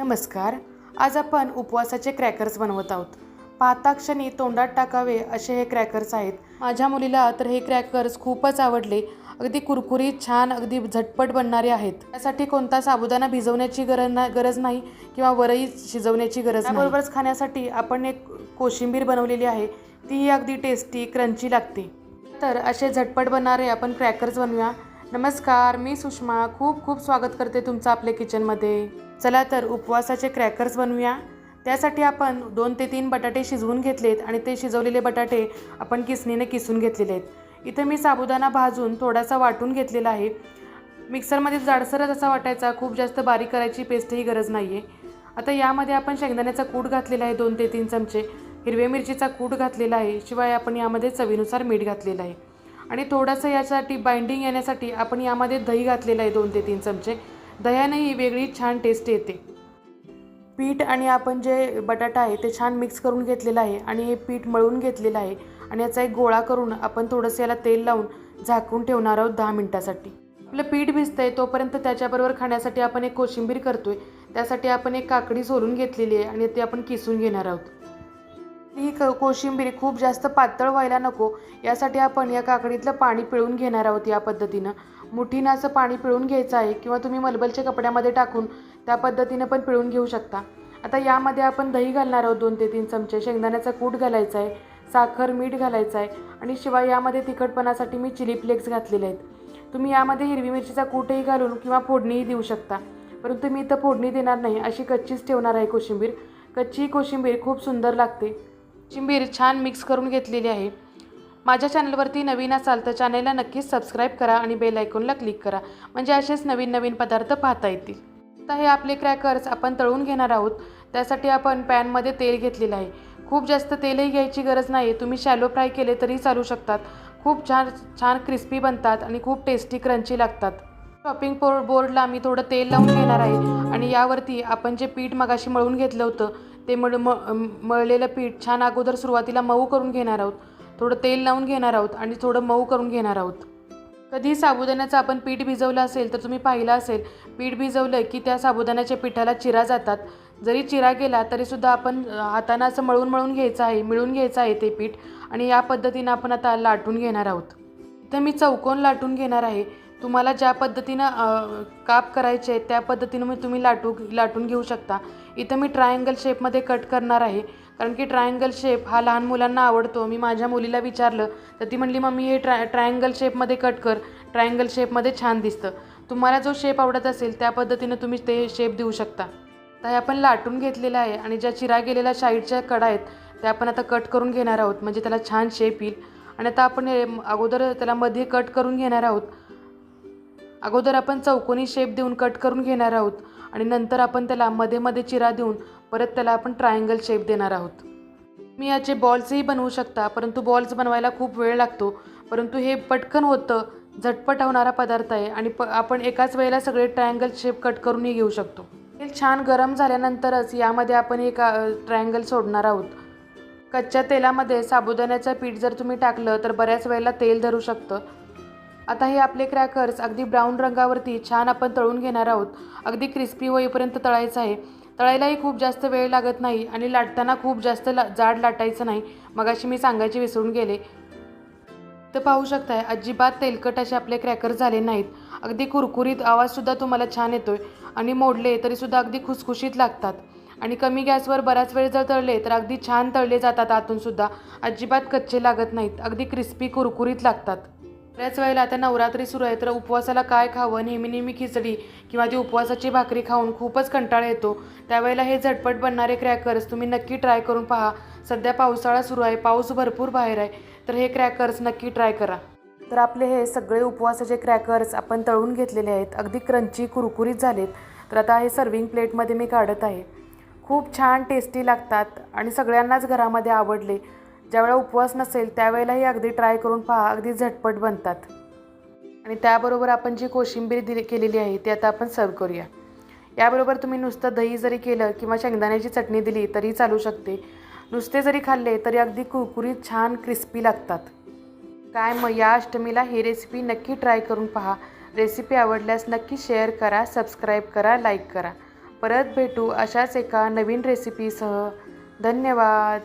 नमस्कार. आज आपण उपवासाचे क्रॅकर्स बनवत आहोत. पाहता क्षणी तोंडात टाकावे असे हे क्रॅकर्स आहेत. माझ्या मुलीला तर हे क्रॅकर्स खूपच आवडले. अगदी कुरकुरीत छान अगदी झटपट बनणारे आहेत. त्यासाठी कोणता साबुदाणा भिजवण्याची गरज ना गरज नाही किंवा वरई शिजवण्याची गरज नाही. त्याबरोबरच खाण्यासाठी आपण एक कोशिंबीर बनवलेली आहे. तीही अगदी टेस्टी क्रंची लागते. तर असे झटपट बनणारे आपण क्रॅकर्स बनवूया. नमस्कार मी सुषमा. खूप खूप स्वागत करते तुमचं आपल्या किचनमध्ये. चला तर उपवासाचे क्रॅकर्स बनवूया. त्यासाठी आपण दोन ते तीन बटाटे शिजवून घेतलेत आणि ते शिजवलेले बटाटे आपण किसणीने किसून घेतलेले आहेत. इथं मी साबुदाणा भाजून थोडासा वाटून घेतलेला आहे. मिक्सरमध्ये जाडसरच असा वाटायचा खूप जास्त बारीक करायची पेस्टही गरज नाही आहे आता यामध्ये आपण शेंगदाण्याचा कूट घातलेला आहे दोन ते तीन चमचे. हिरव्या मिरचीचा कूट घातलेला आहे शिवाय आपण यामध्ये चवीनुसार मीठ घातलेलं आहे. आणि थोडंसं यासाठी बाइंडिंग येण्यासाठी आपण यामध्ये दही घातलेलं आहे दोन ते तीन चमचे. दह्यानेही वेगळी छान टेस्ट येते. पीठ आणि आपण जे बटाटा आहे ते छान मिक्स करून घेतलेलं आहे आणि हे पीठ मळून घेतलेलं आहे आणि याचा एक गोळा करून आपण थोडंसं याला तेल लावून झाकून ठेवणार आहोत दहा मिनटासाठी. आपलं पीठ भिजतं आहे तोपर्यंत त्याच्याबरोबर खाण्यासाठी आपण एक कोशिंबीर करतो आहे त्यासाठी आपण एक काकडी सोलून घेतलेली आहे आणि ती आपण किसून घेणार आहोत. ही क कोशिंबीर खूप जास्त पातळ व्हायला नको. यासाठी आपण या काकडीतलं पाणी पिळून घेणार आहोत या पद्धतीनं. मुठीनं असं पाणी पिळून घ्यायचं आहे किंवा तुम्ही मलबलच्या कपड्यामध्ये टाकून त्या पद्धतीनं पण पिळून घेऊ शकता. आता यामध्ये आपण दही घालणार आहोत दोन ते तीन चमचे. शेंगदाण्याचा कूट घालायचा आहे साखर मीठ घालायचं आहे आणि शिवाय यामध्ये तिखटपणासाठी मी चिली फ्लेक्स घातलेले आहेत. तुम्ही यामध्ये हिरवी मिरचीचा कूटही घालून किंवा फोडणीही देऊ शकता. परंतु मी इथं फोडणी देणार नाही अशी कच्चीच ठेवणार आहे कोशिंबीर. कच्ची कोशिंबीर खूप सुंदर लागते. कोशिंबीर छान मिक्स करून घेतलेली आहे. माझ्या चॅनलवरती नवीन असाल तर चॅनलला नक्कीच सबस्क्राईब करा आणि बेल आयकॉनला क्लिक करा. म्हणजे असेच नवीन नवीन पदार्थ पाहता येतील. आता हे आपले क्रॅकर्स आपण तळून घेणार आहोत. त्यासाठी आपण पॅनमध्ये तेल घेतलेलं आहे. खूप जास्त तेलही घ्यायची गरज नाही तुम्ही शॅलो फ्राय केले तरी चालू शकतात. खूप छान छान क्रिस्पी बनतात आणि खूप टेस्टी क्रंची लागतात. शॉपिंग पो बोर्डला मी थोडं तेल लावून घेणार आहे. आणि यावरती आपण जे पीठ मगाशी मळून घेतलं होतं ते मळ म मळलेलं पीठ छान अगोदर सुरुवातीला मऊ करून घेणार आहोत. थोडं तेल लावून घेणार आहोत आणि थोडं मऊ करून घेणार आहोत. कधी साबुदाण्याचं आपण पीठ भिजवलं असेल तर तुम्ही पाहिलं असेल पीठ भिजवलं की त्या साबुदाण्याच्या पिठाला चिरा जातात. जरी चिरा गेला तरीसुद्धा आपण हातानं असं मळून मळून घ्यायचं आहे मिळून घ्यायचं आहे ते पीठ आणि या पद्धतीनं आपण आता लाटून घेणार आहोत. इथं मी चौकोन लाटून घेणार आहे. तुम्हाला ज्या पद्धतीनं काप करायचे आहेत त्या पद्धतीनं मी तुम्ही लाटू लाटून घेऊ शकता. इथं मी ट्रायंगल शेपमध्ये कट करणार आहे. कारण की ट्रायंगल शेप हा लहान मुलांना आवडतो. मी माझ्या मुलीला विचारलं तर ती म्हणली मम्मी हे ट्राय ट्रायंगल शेपमध्ये कट कर. ट्रायंगल शेपमध्ये छान दिसतं. तुम्हाला जो शेप आवडत असेल त्या पद्धतीनं तुम्ही ते शेप देऊ शकता. तर हे आपण लाटून घेतलेलं आहे आणि ज्या चिरा गेलेल्या साईडच्या कडा आहेत त्या आपण आता कट करून घेणार आहोत. म्हणजे त्याला छान शेप येईल. आणि आता आपण अगोदर त्याला मध्ये कट करून घेणार आहोत. अगोदर आपण चौकोनी शेप देऊन कट करून घेणार आहोत आणि नंतर आपण त्याला मध्ये मध्ये चिरा देऊन परत त्याला आपण ट्रायंगल शेप देणार आहोत. मी याचे बॉल्सही बनवू शकता परंतु बॉल्स बनवायला खूप वेळ लागतो परंतु हे पटकन होतं झटपट होणारा पदार्थ आहे आणि प आपण एकाच वेळेला सगळे ट्रायंगल शेप कट करूनही घेऊ शकतो. तेल छान गरम झाल्यानंतरच यामध्ये आपण एक ट्रायंगल सोडणार आहोत. कच्च्या तेलामध्ये साबुदाण्याचं पीठ जर तुम्ही टाकलं तर बऱ्याच वेळेला तेल धरू शकतं. आता हे आपले क्रॅकर्स अगदी ब्राऊन रंगावरती छान आपण तळून घेणार आहोत. अगदी क्रिस्पी होईपर्यंत तळायचं आहे. तळायलाही खूप जास्त वेळ लागत नाही आणि लाटताना खूप जास्त ला जाड लाटायचं नाही. मगाशी मी सांगायचे विसरून गेले. तर पाहू शकताय अजिबात तेलकट असे आपले क्रॅकर झाले नाहीत. अगदी कुरकुरीत आवाजसुद्धा तुम्हाला छान येतोय आणि मोडले तरीसुद्धा अगदी खुसखुशीत लागतात. आणि कमी गॅसवर बराच वेळ जर तळले तर अगदी छान तळले जातात आतूनसुद्धा अजिबात कच्चे लागत नाहीत. अगदी क्रिस्पी कुरकुरीत लागतात. बऱ्याच वेळेला आता नवरात्री सुरू आहे तर उपवासाला काय खावं नेहमी नेहमी खिचडी किंवा ती उपवासाची भाकरी खाऊन खूपच कंटाळा येतो. त्यावेळेला हे झटपट बनणारे क्रॅकर्स तुम्ही नक्की ट्राय करून पहा. सध्या पावसाळा सुरू आहे पाऊस भरपूर बाहेर आहे तर हे क्रॅकर्स नक्की ट्राय करा. तर आपले हे सगळे उपवासाचे क्रॅकर्स आपण तळून घेतलेले आहेत अगदी क्रंची कुरकुरीत झालेत. तर आता हे सर्विंग प्लेटमध्ये मी काढत आहे. खूप छान टेस्टी लागतात आणि सगळ्यांनाच घरामध्ये आवडले. ज्यावेळेला उपवास नसेल त्यावेळेलाही अगदी ट्राय करून पहा अगदी झटपट बनतात. आणि त्याबरोबर आपण जी कोशिंबीर दिली केलेली आहे ती आता आपण सर्व करूया. याबरोबर तुम्ही नुसतं दही जरी केलं किंवा शेंगदाण्याची चटणी दिली तरी चालू शकते. नुसते जरी खाल्ले तरी अगदी कुरकुरीत छान क्रिस्पी लागतात. काय मग या अष्टमीला ही रेसिपी नक्की ट्राय करून पहा. रेसिपी आवडल्यास नक्की शेअर करा सबस्क्राईब करा लाईक करा. परत भेटू अशाच एका नवीन रेसिपीसह धन्यवाद!